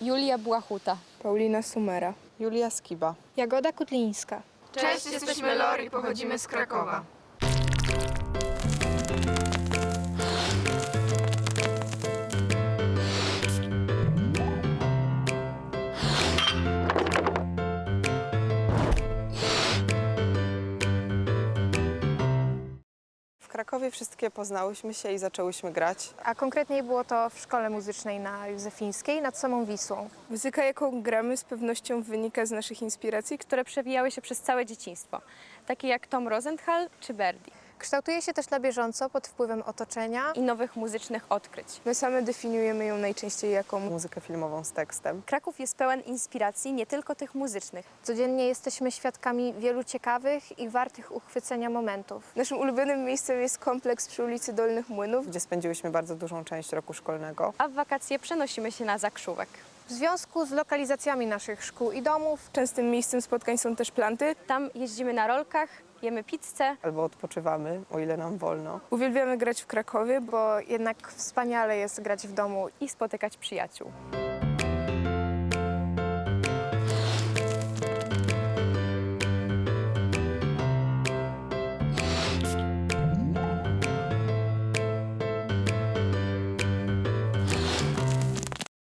Julia Błachuta. Paulina Sumera. Julia Skiba. Jagoda Kutlińska. Cześć, jesteśmy Lori i pochodzimy z Krakowa. Krakowie wszystkie poznałyśmy się i zaczęłyśmy grać. A konkretniej było to w szkole muzycznej na Józefińskiej nad samą Wisłą. Muzyka, jaką gramy, z pewnością wynika z naszych inspiracji, które przewijały się przez całe dzieciństwo, takie jak Tom Rosenthal czy Verdi Kształtuje się też na bieżąco pod wpływem otoczenia. i nowych muzycznych odkryć. my same definiujemy ją najczęściej jako mu- Muzykę filmową z tekstem. Kraków jest pełen inspiracji, nie tylko tych muzycznych. Codziennie jesteśmy świadkami wielu ciekawych i wartych uchwycenia momentów. Naszym ulubionym miejscem jest kompleks przy ulicy Dolnych Młynów. gdzie spędziłyśmy bardzo dużą część roku szkolnego. A w wakacje przenosimy się na Zakrzówek. W związku z lokalizacjami naszych szkół i domów Częstym miejscem spotkań są też planty. Tam jeździmy na rolkach, jemy pizzę, Albo odpoczywamy, o ile nam wolno. Uwielbiamy grać w Krakowie, bo bo jednak wspaniale jest grać w domu i spotykać przyjaciół.